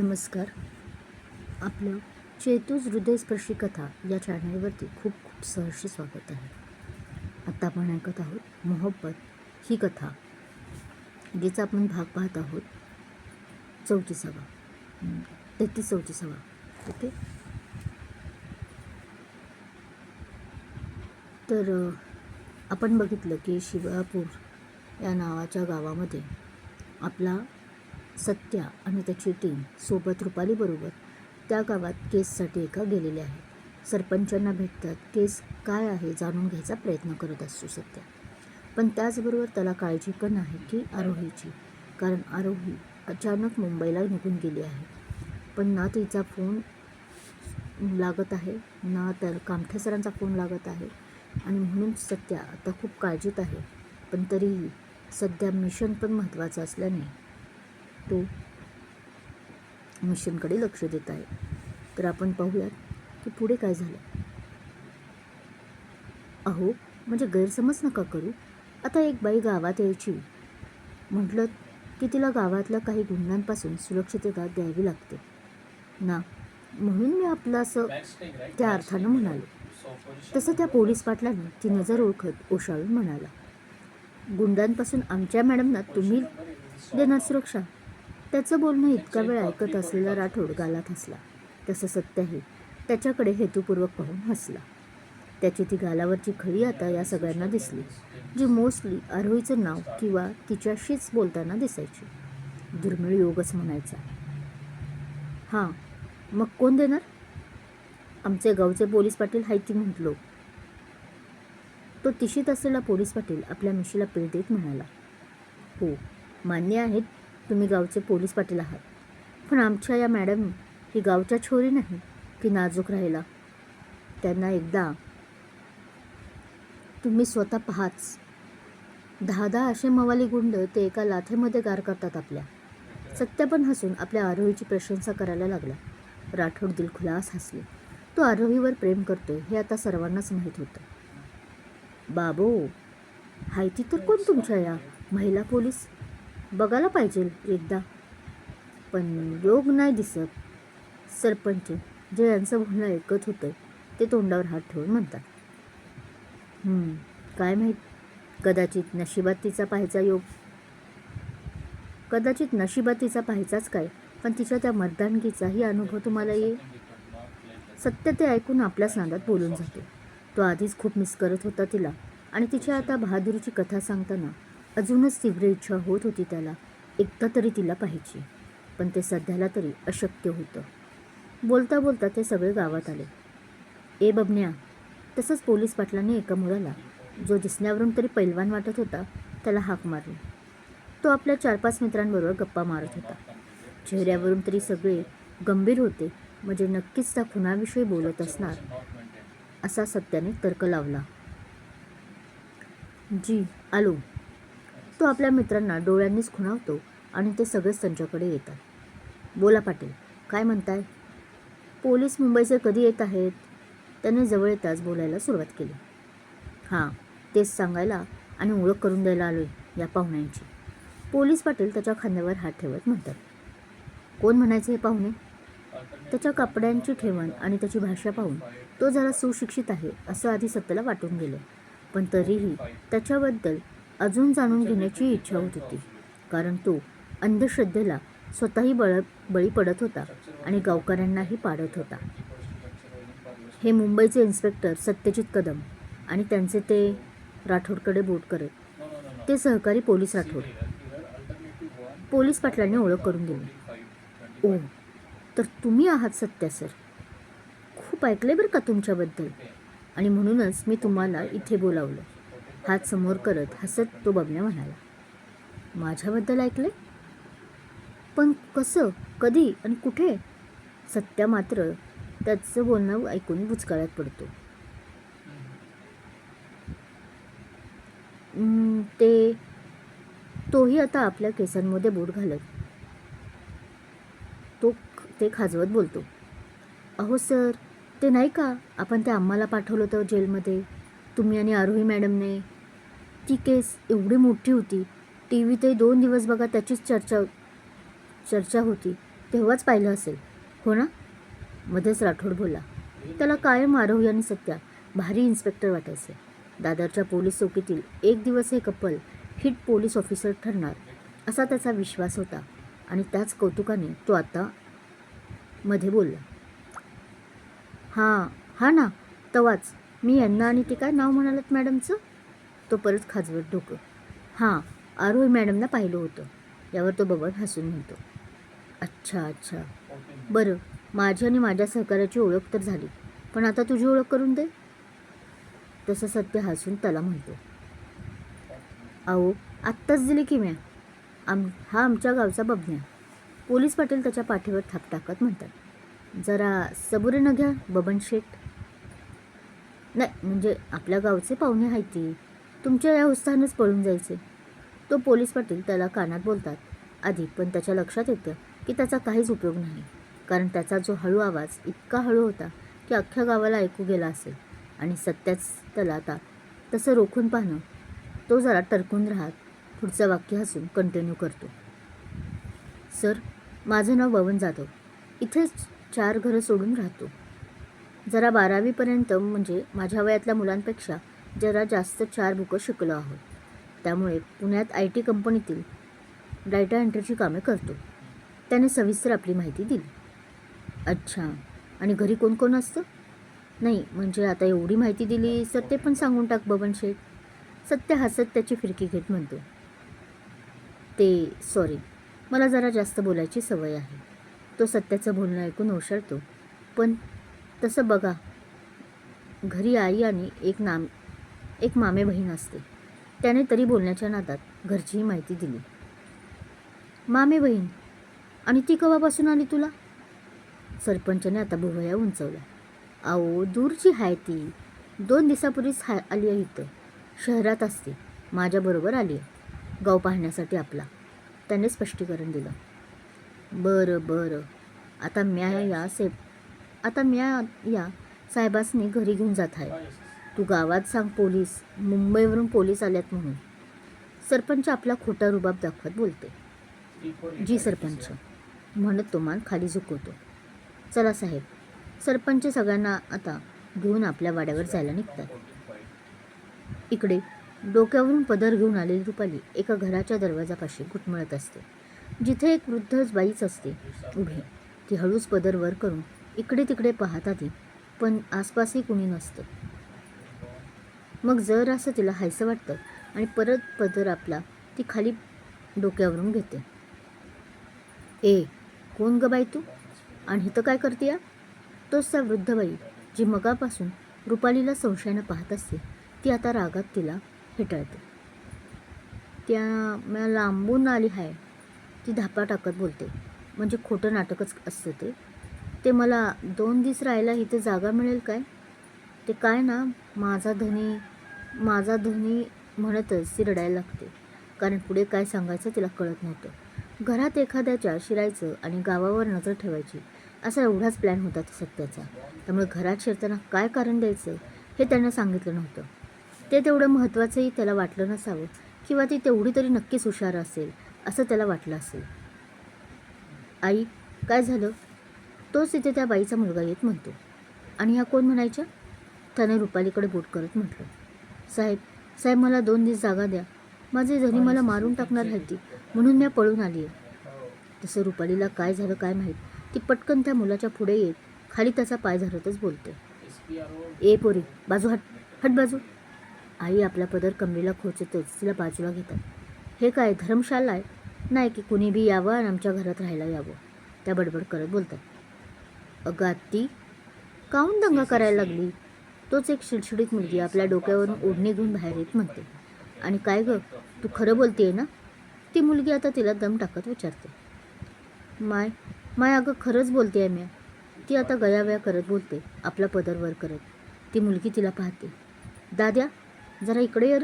नमस्कार. आपलं चेतूज हृदयस्पर्शी कथा या चॅनलवरती खूप खूप सहर्ष स्वागत आहे. आत्ता आपण ऐकत आहोत मोहब्बत ही कथा जिचा आपण भाग पाहत आहोत चौतीसावा. तेहतीस चौतीसावा. ओके? तर आपण बघितलं की शिवापूर या नावाच्या गावामध्ये आपला सत्या आणि त्याची टीम सोबत रुपालीबरोबर त्या गावात केससाठी एका गेलेल्या आहेत. सरपंचांना भेटतात केस काय आहे जाणून घ्यायचा प्रयत्न करत असतो सत्या. पण त्याचबरोबर त्याला काळजी पण आहे की आरोहीची कारण आरोही अचानक मुंबईला निघून गेली आहे. पण ना तिचा फोन लागत आहे ना तर कामठे सरांचा फोन लागत आहे आणि म्हणून सत्या आता खूप काळजीत आहे. पण तरीही सध्या मिशन पण महत्त्वाचं असल्याने तो मिशनकडे लक्ष देत आहे. तर आपण पाहूयात की पुढे काय झालं? अहो म्हणजे गैरसमज नका करू. आता एक बाई गावात यायची. म्हटलं की तिला गावातल्या काही गुन्ह्यांपासून सुरक्षितता द्यावी लागते. ना म्हणून मी आपलं असं त्या अर्थानं म्हणालो. तसं त्या पोलीस पाटलाने ती नजर ओळखत ओशाळून म्हणाला गुंडांपासून आमच्या मॅडमना तुम्ही देणार सुरक्षा? त्याचं बोलणं इतका वेळ ऐकत असलेला राठोड गालात हसला. तसं सत्यही त्याच्याकडे हेतुपूर्वक पाहून हसला. त्याची ती गालावरची खळी आता या सगळ्यांना दिसली जी मोस्टली आरोहीचं नाव किंवा तिच्याशीच बोलताना दिसायची. दुर्मिळ योगच म्हणायचा. हां मग कोण देणार? आमचे गावचे पोलीस पाटील हायती म्हटलो. तो तिशीत असलेला पोलीस पाटील आपल्या मिशीला पीळ देत म्हणाला. हो मान्य आहेत तुम्ही गावचे पोलीस पाटील आहात. पण आमच्या या मॅडम ही गावच्या छोरी नाही की नाजूक राहिला. त्यांना एकदा तुम्ही स्वतः पाहाच. दहा दहा असे मवाली गुंड ते एका लाथेमध्ये गार करतात आपल्या. सत्य पण हसून आपल्या आरोहीची प्रशंसा करायला लागला. राठोड दिलखुलास हसले. तो आरोहीवर प्रेम करतोय हे आता सर्वांनाच माहीत होतं. बाबो हायती तर कोण तुमच्या या? महिला पोलीस? बघायला पाहिजे एकदा. पण योग नाही दिसत. सरपंच जे यांचं म्हणणं ऐकत होतं ते तोंडावर हात ठेवून म्हणतात. काय माहीत? कदाचित नशिबात तिचा पाहायचा योग. कदाचित नशिबात तिचा पाहायचाच काय? पण तिच्या त्या मर्दानगीचाही अनुभव तुम्हाला येईल? सत्य ते ऐकून आपल्याच नादात बोलून जातो. तो आधीच खूप मिस करत होता तिला. आणि तिच्या आता बहादुरीची कथा सांगताना अजूनच तीव्र इच्छा होत होती त्याला. एकदा तरी तिला पाहिजे पण ते सध्याला तरी अशक्य होतं. बोलता बोलता ते सगळे गावात आले. ए बबन्या तसंच पोलीस पाटलांनी एका मुलाला जो दिसण्यावरून तरी पैलवान वाटत होता त्याला हाक मारली. तो आपल्या चार पाच मित्रांबरोबर गप्पा मारत होता. चेहऱ्यावरून तरी सगळे गंभीर होते. म्हणजे नक्कीच त्या खुनाविषयी बोलत असणार असा सत्याने तर्क लावला. जी आलो. तो आपल्या मित्रांना डोळ्यांनीच खुणावतो आणि ते सगळेच त्यांच्याकडे येतात. बोला पाटील काय म्हणताय? पोलीस मुंबईचे कधी येत आहेत? त्याने जवळ येताच बोलायला सुरुवात केली. हां तेच सांगायला आणि ओळख करून द्यायला आलो या पाहुण्यांची. पोलीस पाटील त्याच्या खांद्यावर हात ठेवत म्हणतात. कोण म्हणायचे हे पाहुणे? त्याच्या कपड्यांची ठेवण आणि त्याची भाषा पाहून तो जरा सुशिक्षित आहे असं आधी सत्याला वाटून गेलं. पण तरीही त्याच्याबद्दल अजून जाणून घेण्याची इच्छा होत होती. कारण तो अंधश्रद्धेला स्वतःही बळ बळी पडत होता आणि गावकऱ्यांनाही पाडत होता. हे मुंबईचे इन्स्पेक्टर सत्यजित कदम आणि त्यांचे ते राठोडकडे बोट करत. ते सहकारी पोलीस राठोड. पोलीस पाटलांनी ओळख करून दिली. ओ तर तुम्ही आहात सत्या सर? खूप ऐकले बरं का तुमच्याबद्दल? आणि म्हणूनच मी तुम्हाला इथे बोलावलं. हात समोर करत हसत तो बघण्या म्हणाला माझ्याबद्दल ऐकले पण कसं कधी आणि कुठे? सत्या मात्र त्याचं बोलणं ऐकून बुचकाळ्यात पडतो. ते तोही आता आपल्या केसांमध्ये बोट घालत. तो ते खाजवत बोलतो अहो सर ते नाही का? आपण ते आम्हाला पाठवलं होतं जेलमध्ये तुम्ही आणि आरोही मॅडमने ती केस एवढी मोठी होती टी व्हीतही दोन दिवस बघा त्याचीच चर्चा चर्चा होती. तेव्हाच पाहिलं असेल. हो ना? मध्येच राठोड बोला त्याला कायम मारव आणि सत्या भारी इन्स्पेक्टर वाटायचे. दादरच्या पोलीस चौकीतील एक दिवस हे कपल हिट पोलीस ऑफिसर ठरणार असा त्याचा विश्वास होता. आणि त्याच कौतुकाने तो आता मध्ये बोलला. हां हां ना तवाच. मी यांना आणि ते काय नाव म्हणालात मॅडमचं? तो परत खाजवत डोकं. हां आरोही मॅडमना पाहिलं होतं. यावर तो बबन हसून म्हणतो अच्छा अच्छा. बरं माझी आणि माझ्या सहकार्याची ओळख तर झाली. पण आता तुझी ओळख करून दे. तसं सत्य हसून त्याला म्हणतो अहो आत्ताच दिली की म्या. आम हा आमच्या गावचा बबन्या. पोलीस पाटील त्याच्या पाठीवर थाप टाकत म्हणतात जरा सबुरीनं घ्या बबन शेठ. नाही म्हणजे आपल्या गावचे पाहुणे आहेत ती. तुमच्या या उत्साहानंच पळून जायचे. तो पोलीस पाटील त्याला कानात बोलतात. आधी पण त्याच्या लक्षात येतं की त्याचा काहीच उपयोग नाही. कारण त्याचा जो हळू आवाज इतका हळू होता की अख्ख्या गावाला ऐकू गेला असेल. आणि सत्याच त्याला आता तसं रोखून पाहणं तो जरा टरकून राहत पुढचं वाक्य हसून कंटिन्यू करतो. सर माझं नाव बवन जाधव. इथेच चार घरं सोडून राहतो. जरा बारावीपर्यंत म्हणजे माझ्या वयातल्या मुलांपेक्षा जरा जास्त चार बुकं शिकलो आहोत. त्यामुळे पुण्यात आय टी कंपनीतील डायटा एंट्रीची कामे करतो. त्याने सविस्तर आपली माहिती दिली. अच्छा आणि घरी कोण कोण असतं? नाही म्हणजे आता एवढी माहिती दिली सर ते पण सांगून टाक बबन शेठ. सत्य हसत त्याची फिरकी घेत म्हणतो. ते सॉरी मला जरा जास्त बोलायची सवय आहे. तो सत्याचं बोलणं ऐकून ओशाळतो पण तसं बघा घरी आई आणि एक नाम एक मामे बहीण असते. त्याने तरी बोलण्याच्या नादात घरचीही माहिती दिली. मामे बहीण आणि ती कवापासून आली तुला? सरपंचाने आता भुवया उंचवल्या. अहो दूरची आहे ती. दोन दिवसापूर्वीच हा आली आहे इथं. शहरात असते. माझ्याबरोबर आली आहे. गाव पाहण्यासाठी आपला. त्याने स्पष्टीकरण दिलं. बरं बरं. आता म्या या से आता म्या या साहेबासनी घरी घेऊन जात आहे. तू गावात सांग पोलीस. मुंबईवरून पोलीस आल्यात म्हणून. सरपंच आपला खोटा रुबाब दाखवत बोलते. जी सरपंच. म्हणत तो मान खाली झुकवतो. चला साहेब सरपंच सगळ्यांना आता घेऊन आपल्या वाड्यावर जायला निघतात. इकडे डोक्यावरून पदर घेऊन आलेली रुपाली एका घराच्या दरवाजापाशी घुटमळत असते. जिथे एक वृद्धच बाईच असते उभी. ती हळूच पदर वर करून इकडे तिकडे पाहत आधी पण आसपासही कुणी नसतं. मग जर असं तिला हायसं वाटतं आणि परत पदर आपला ती खाली डोक्यावरून घेते. ए कोण ग बाई तू? आणि इथं काय करते या तोच त्या वृद्ध बाई जी मगापासून रुपालीला संशयानं पाहत असते ती आता रागात तिला हेटाळते त्या मला लांबून आली आहे ती धापा टाकत बोलते. म्हणजे खोटं नाटकच असतं ते. ते मला दोन दिवस राहायला इथे जागा मिळेल काय? ते काय ना माझा धनी माझा ध्वनी म्हणतच ती रडायला लागते. कारण पुढे काय सांगायचं तिला कळत नव्हतं. घरात एखाद्याच्या शिरायचं आणि गावावर नजर ठेवायची असा एवढाच प्लॅन होता सत्याचा. त्यामुळे घरात शिरताना काय कारण द्यायचं हे त्यांना सांगितलं नव्हतं. ते तेवढं महत्त्वाचंही त्याला वाटलं नसावं किंवा ती तेवढी तरी नक्कीच हुशार असेल असं त्याला वाटलं असेल. आई काय झालं? तोच तिथे त्या बाईचा मुलगा येत म्हणतो. आणि ह्या कोण म्हणायच्या? त्याने रुपालीकडे बोट करत म्हटलं. साहेब साहेब मला दोन दिवस जागा द्या. माझे धनी मला मारून टाकणार आहे. ती म्हणून मी पळून आली आहे तसं रुपालीला काय झालं काय माहीत ती पटकन त्या मुलाच्या पुढे येत खाली त्याचा पाय धरतच बोलते. ए पोरी बाजू हट हट बाजू. आई आपला पदर कमरेला खोचतच तिला बाजूला घेतात. हे काय धर्मशाला आहे? नाही की कुणी बी यावं आणि आमच्या घरात राहायला यावं. त्या बडबड करत बोलतात. अगं आत्ती काहून दंगा करायला लागली? तोच एक शिडशिडीत मुलगी आपल्या डोक्यावरून ओढणी घेऊन बाहेर येत म्हणते. आणि काय गं तू खरं बोलते ना? ती मुलगी आता तिला दम टाकत विचारते. माय माय अगं खरंच बोलते आहे मी. ती आता गयावया करत बोलते आपला पदर वर करत. ती मुलगी तिला पाहते. दाद्या जरा इकडे ये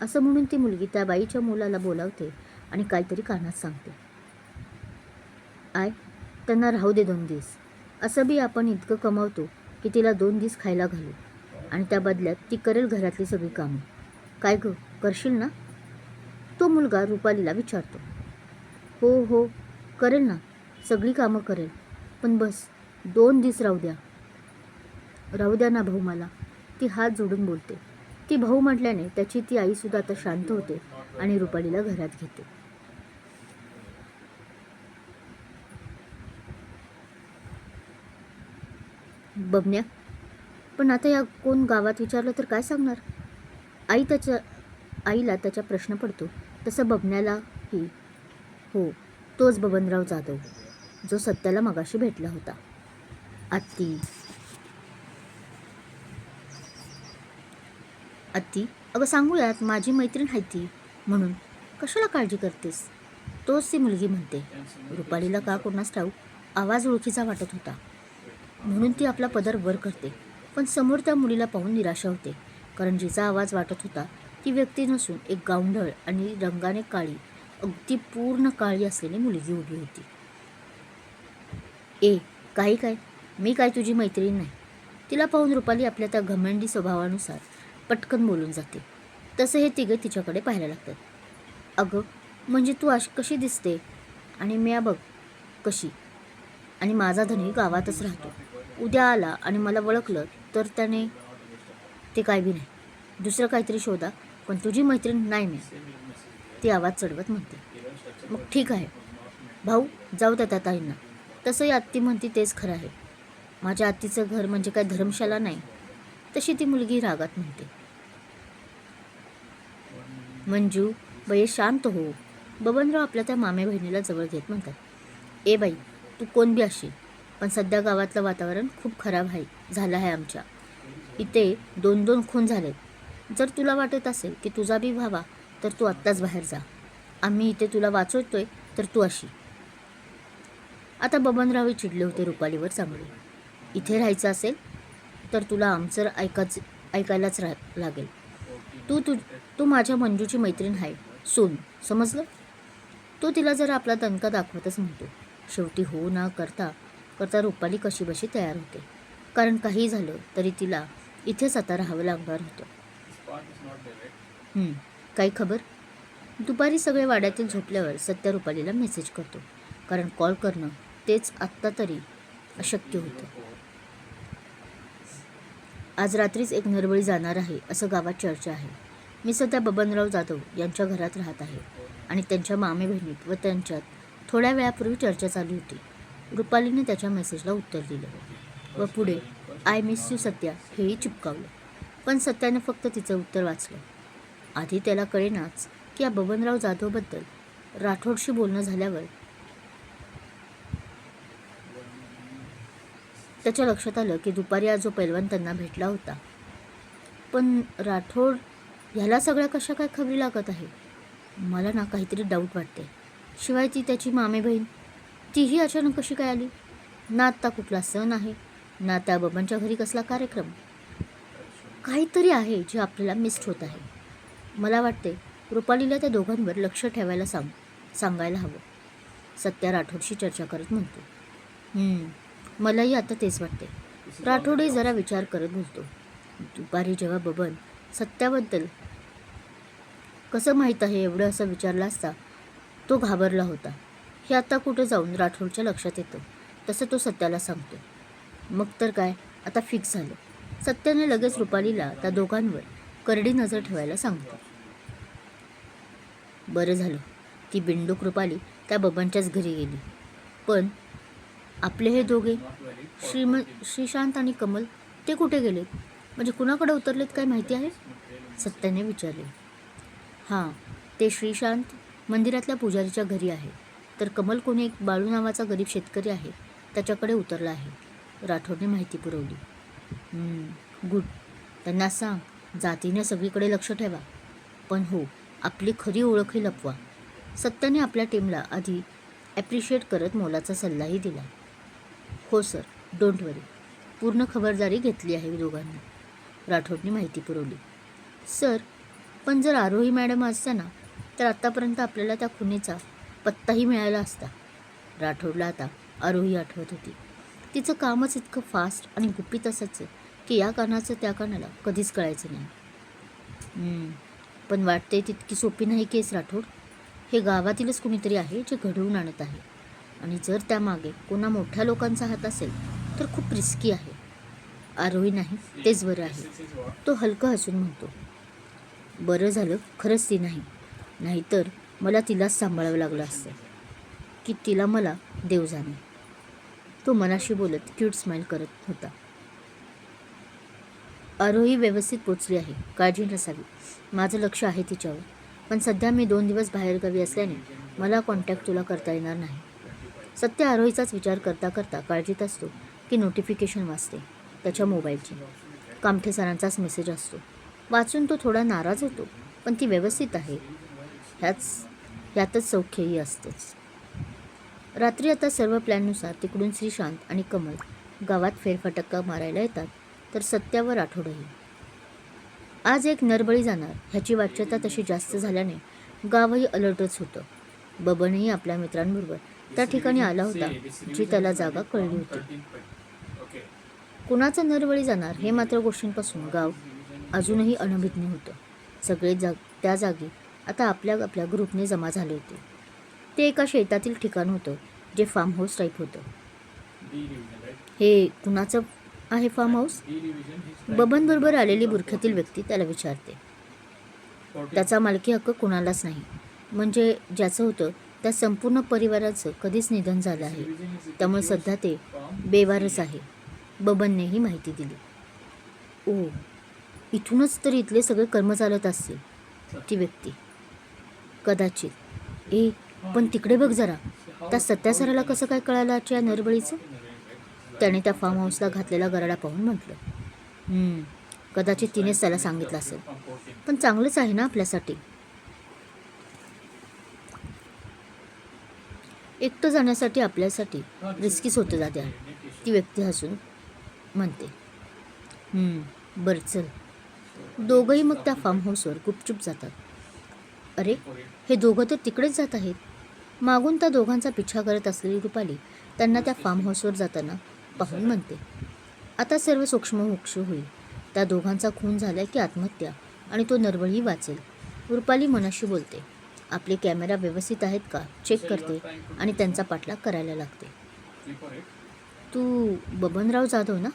असं म्हणून ती मुलगी त्या बाईच्या मुलाला बोलावते आणि काहीतरी कानात सांगते. आय त्यांना राहू दे दोन दिवस. असं बी आपण इतकं कमावतो की तिला दोन दिवस खायला घालू. आणि त्या बदल्यात ती करेल घरातली सगळी कामं. काय गं? करशील ना? तो मुलगा रुपालीला विचारतो. हो हो करेल ना. सगळी कामं करेल. पण बस दोन दिस राहू द्या. राहू द्या ना भाऊ मला. ती हात जोडून बोलते. ती भाऊ म्हटल्याने त्याची ती आईसुद्धा आता शांत होते आणि रुपालीला घरात घेते. बबन्या पण आता या कोण गावात विचारलं तर काय सांगणार? आई त्याच्या आईला त्याचा प्रश्न पडतो. तसं बबन्यालाही हो तोच बबनराव जाधव जो सत्याला मगाशी भेटला होता. आत्ती. आत्ती अगं सांगूयात माझी मैत्रीण आहे ती म्हणून. कशाला काळजी करतेस? तोच ती मुलगी म्हणते. रुपालीला का कोणास ठाऊक? आवाज ओळखीचा वाटत होता. म्हणून ती आपला पदर वर करते. पण समोर त्या मुलीला पाहून निराशा होते. कारण जिचा आवाज वाटत होता ती व्यक्ती नसून एक गावंढळ आणि रंगाने काळी अगदी पूर्ण काळी असलेली मुलगी उभी होती. ए काही काय? मी काय तुझी मैत्रीण नाही. तिला पाहून रुपाली आपल्या त्या घमंडी स्वभावानुसार पटकन बोलून जाते. तसं हे तिघे तिच्याकडे पाहायला लागतात. अगं म्हणजे तू अशी कशी दिसते? आणि म्या बघ कशी? आणि माझा धनी गावातच राहतो. उद्या आला आणि मला ओळखलं तर त्याने ते काय बी नाही. दुसरं काहीतरी शोधा पण तुझी मैत्रीण नाही मी. ती आवाज चढवत म्हणते. मग ठीक आहे. भाऊ जाऊ त्या ताईंना. तसंही आत्ती म्हणती तेच खरं आहे. माझ्या आत्तीचं घर म्हणजे काय धर्मशाला नाही. तशी ती मुलगी रागात म्हणते. मंजू बाई शांत हो. बबनराव आपल्या त्या मामे बहिणीला जवळ घेत म्हणतात. ए बाई तू कोण बी अशी? पण सध्या गावातलं वातावरण खूप खराब आहे झालं आहे आमच्या. इथे दोन दोन खून झालेत. जर तुला वाटत असेल की तुझा बी व्हावा तर तू आत्ताच बाहेर जा. आम्ही इथे तुला वाचवतोय तर तू अशी. आता बबनरावही चिडले होते रुपालीवर चांगले इथे राहायचं असेल तर तुला आमचं ऐकाच ऐकायलाच रा लागेल. तू तू तू माझ्या मंजूची मैत्रीण आहे सोन समजलं? तो तिला जर आपला दणका दाखवतच म्हणतो. शेवटी हो ना करता करता रुपाली कशीबशी तयार होते. कारण काही झालं तरी तिला इथेच आता राहावं लागणार होतं. काही खबर? दुपारी सगळे वाड्यातील झोपल्यावर सत्या रुपालीला मेसेज करतो. कारण कॉल करणं तेच आत्ता तरी अशक्य होतं. आज रात्रीच एक नरबळी जाणार आहे असं गावात चर्चा आहे. मी सध्या बबनराव जाधव यांच्या घरात राहत आहे आणि त्यांच्या मामे बहिणीत व त्यांच्यात थोड्या वेळापूर्वी चर्चा चालू होती. रुपालीने त्याच्या मेसेजला उत्तर दिलं. व पुढे आय मिस यू सत्या हेही चिपकावलं. पण सत्याने फक्त तिचं उत्तर वाचलं. आधी त्याला कळेनाच की या बबनराव जाधवबद्दल राठोडशी बोलणं झाल्यावर त्याच्या लक्षात आलं की दुपारी आज जो पैलवान त्यांना भेटला होता. पण राठोड ह्याला सगळ्या कशा काय खबरी लागत आहे? मला ना काहीतरी डाऊट वाटते. शिवाय ती त्याची मामे बहीण तीही अचानक कशी काय आली? ना आत्ता कुठला सण आहे? ना त्या बबनच्या घरी कसला कार्यक्रम? काहीतरी आहे जे आपल्याला मिस्ड होत आहे. मला वाटते रुपालीला त्या दोघांवर लक्ष ठेवायला सांग सांगायला हवं. सत्या राठोडशी चर्चा करत म्हणतो. मलाही आता तेच वाटते. राठोडही जरा विचार करत बोलतो. दुपारी जेव्हा बबन सत्याबद्दल कसं माहीत आहे एवढं असं विचारला असता तो घाबरला होता. हे आता कुठे जाऊन राठोडच्या लक्षात येतं? तसं तो सत्याला सांगतो. मग तर काय? आता फिक्स झालं. सत्याने लगेच रुपालीला त्या दोघांवर करडी नजर ठेवायला सांगतो. बरं झालं. ती बिंडूक रुपाली त्या बबनच्याच घरी गेली. पण आपले हे दोघे श्रीम श्रीशांत आणि कमल ते कुठे गेलेत म्हणजे कुणाकडे उतरलेत काय माहिती आहे? सत्याने विचारले. हां ते श्रीशांत मंदिरातल्या पुजारीच्या घरी आहे. तर कमल कोणी एक बाळू नावाचा गरीब शेतकरी आहे त्याच्याकडे उतरला आहे. राठोडने माहिती पुरवली. गुड. त्यांना सांग जातीने सगळीकडे लक्ष ठेवा. पण हो आपली खरी ओळखही लपवा. सत्याने आपल्या टीमला आधी ॲप्रिशिएट करत मोलाचा सल्लाही दिला. हो सर डोंट वरी पूर्ण खबरदारी घेतली आहे दोघांनी. राठोडने माहिती पुरवली. सर पण जर आरोही मॅडम असत्या ना तर आत्तापर्यंत आपल्याला त्या खुनीचा पत्ताही मिळाला असता. राठोडला आता आरोही आठवत होती. तिचं कामच इतकं फास्ट आणि गुपित असायचं की या कानाचं त्या कानाला कधीच कळायचं नाही. पण वाटते तितकी सोपी नाही केस राठोड. हे गावातीलच कुणीतरी आहे जे घडवून आणत आहे. आणि जर त्यामागे कोणा मोठ्या लोकांचा हात असेल तर खूप रिस्की आहे. आरोही नाही तेच बरं आहे. तो हलकं हसून म्हणतो बरं झालं खरंच ती नाही. नाहीतर मला तिलाच सांभाळावं लागलं असतं की तिला मला देव जाणे. तो मनाशी बोलत क्यूट स्माईल करत होता. आरोही व्यवस्थित पोचली आहे काळजी नसावी. माझं लक्ष आहे तिच्यावर पण सध्या मी दोन दिवस बाहेरगावी असल्याने मला कॉन्टॅक्ट तुला करता येणार नाही. सत्य आरोहीचाच विचार करता करता काळजीत असतो की नोटिफिकेशन वाचते त्याच्या मोबाईलची. कामठे सरांचाच मेसेज असतो. वाचून तो थोडा नाराज होतो पण ती व्यवस्थित आहे. ह्याच ह्यातच सौख्यही असतेच. रात्री आता सर्व प्लॅननुसार तिकडून श्रीशांत आणि कमल गावात फेरफटक्का मारायला येतात तर सत्यावर आठवडही. आज एक नरबळी जाणार ह्याची वाच्यता तशी जास्त झाल्याने गावही अलर्टच होतं. बबनही आपल्या मित्रांबरोबर त्या ठिकाणी आला होता जी त्याला जागा कळली होती. कुणाचं नरबळी जाणार हे मात्र गोष्टींपासून गाव अजूनही अनभिज्ञ होतं. सगळे जाग त्या जागी आता आपल्या आपल्या ग्रुपने जमा झाले होते. ते एका शेतातील ठिकाण होतं जे फार्म हाऊस टाईप होतं. हे कुणाचं आहे फार्म हाऊस बबनबरोबर आलेली बुरख्यातील व्यक्ती त्याला विचारते. त्याचा मालकी हक्क कुणालाच नाही. म्हणजे ज्याचं होतं त्या संपूर्ण परिवाराचं कधीच निधन झालं आहे. त्यामुळे सध्या ते बेवारच आहे. बबनने ही माहिती दिली. ओ इथूनच तर इथले सगळे कर्म चालत असतील ती व्यक्ती. कदाचित. ए पण तिकडे बघ जरा. त्या सत्यासराला कसं काय कळालं आजच्या या नरबळीचं? त्याने त्या फार्म हाऊसला घातलेला गराडा पाहून म्हटलं. कदाचित तिनेच त्याला सांगितलं असेल. पण चांगलंच आहे ना आपल्यासाठी. एकटं जाण्यासाठी आपल्यासाठी रिस्कीच होतं दाद्या. ती व्यक्ती हसून म्हणते बरं चल. दोघंही मग त्या फार्म हाऊसवर गुपचूप जातात. अरे हे दोघं तर तिकडेच जात आहेत. मागून त्या दोघांचा पिछा करत असलेली रुपाली त्यांना त्या फार्म हाऊसवर जाताना पाहून म्हणते आता सर्व सूक्ष्ममोक्ष होईल. त्या दोघांचा खून झाला की आत्महत्या आणि तो नरबळही वाचेल. रुपाली मनाशी बोलते आपले कॅमेरा व्यवस्थित आहेत का? चेक करते आणि त्यांचा पाठलाग करायला लागते. तू बबनराव जाधव ना?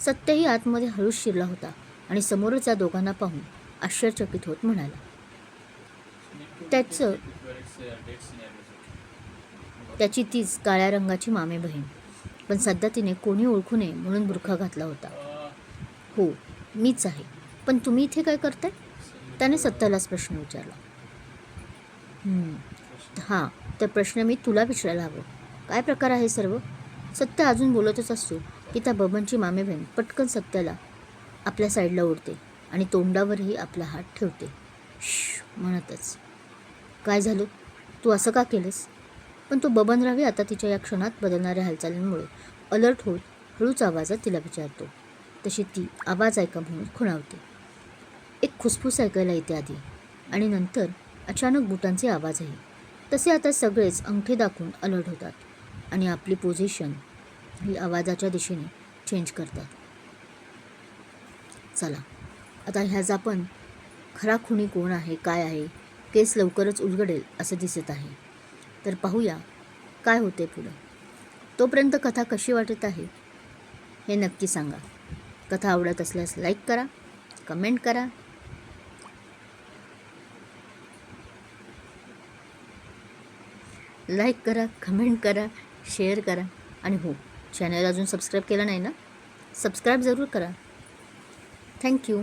सत्यही आतमध्ये हळूच शिरला होता आणि समोरच या दोघांना पाहून आश्चर्यचकित होत म्हणाला त्याचं त्याची तीच काळ्या रंगाची मामे बहीण. पण सध्या तिने कोणी ओळखू नये म्हणून बुरखा घातला होता. हो मीच आहे. पण तुम्ही इथे काय करताय? त्याने सत्यालाच प्रश्न विचारला. हां तर प्रश्न मी तुला विचारायला हवं. काय प्रकार आहे सर्व? सत्य अजून बोलतच असतो की त्या बबनची मामे बहीण पटकन सत्याला आपल्या साईडला ओढते आणि तोंडावरही आपला हात ठेवते. श म्हणतच. काय झालं? तू असं का केलंस? पण तो बबनरावी आता तिच्या या क्षणात बदलणाऱ्या हालचालींमुळे अलर्ट होत हळूच आवाजात तिला विचारतो. तशी ती आवाज ऐका म्हणून खुणावते. एक खुसफुस ऐकायला येते आधी आणि नंतर अचानक बुटांचे आवाजही. तसे आता सगळेच अंगठे दाखवून अलर्ट होतात आणि आपली पोझिशन ही आवाजाच्या दिशेने चेंज करतात. चला आता ह्याचा पण खरा खुणी कोण आहे काय आहे केस लवकरच उलगडेल असं दिसत आहे. तर पाहूया काय होते पुढं? तोपर्यंत कथा कशी वाटत आहे? हे नक्की सांगा. कथा आवडत असल्यास लाईक करा कमेंट करा. लाईक करा कमेंट करा शेअर करा. आणि हो चॅनल अजून सबस्क्राईब केलं नाही ना? सबस्क्राईब जरूर करा. थँक्यू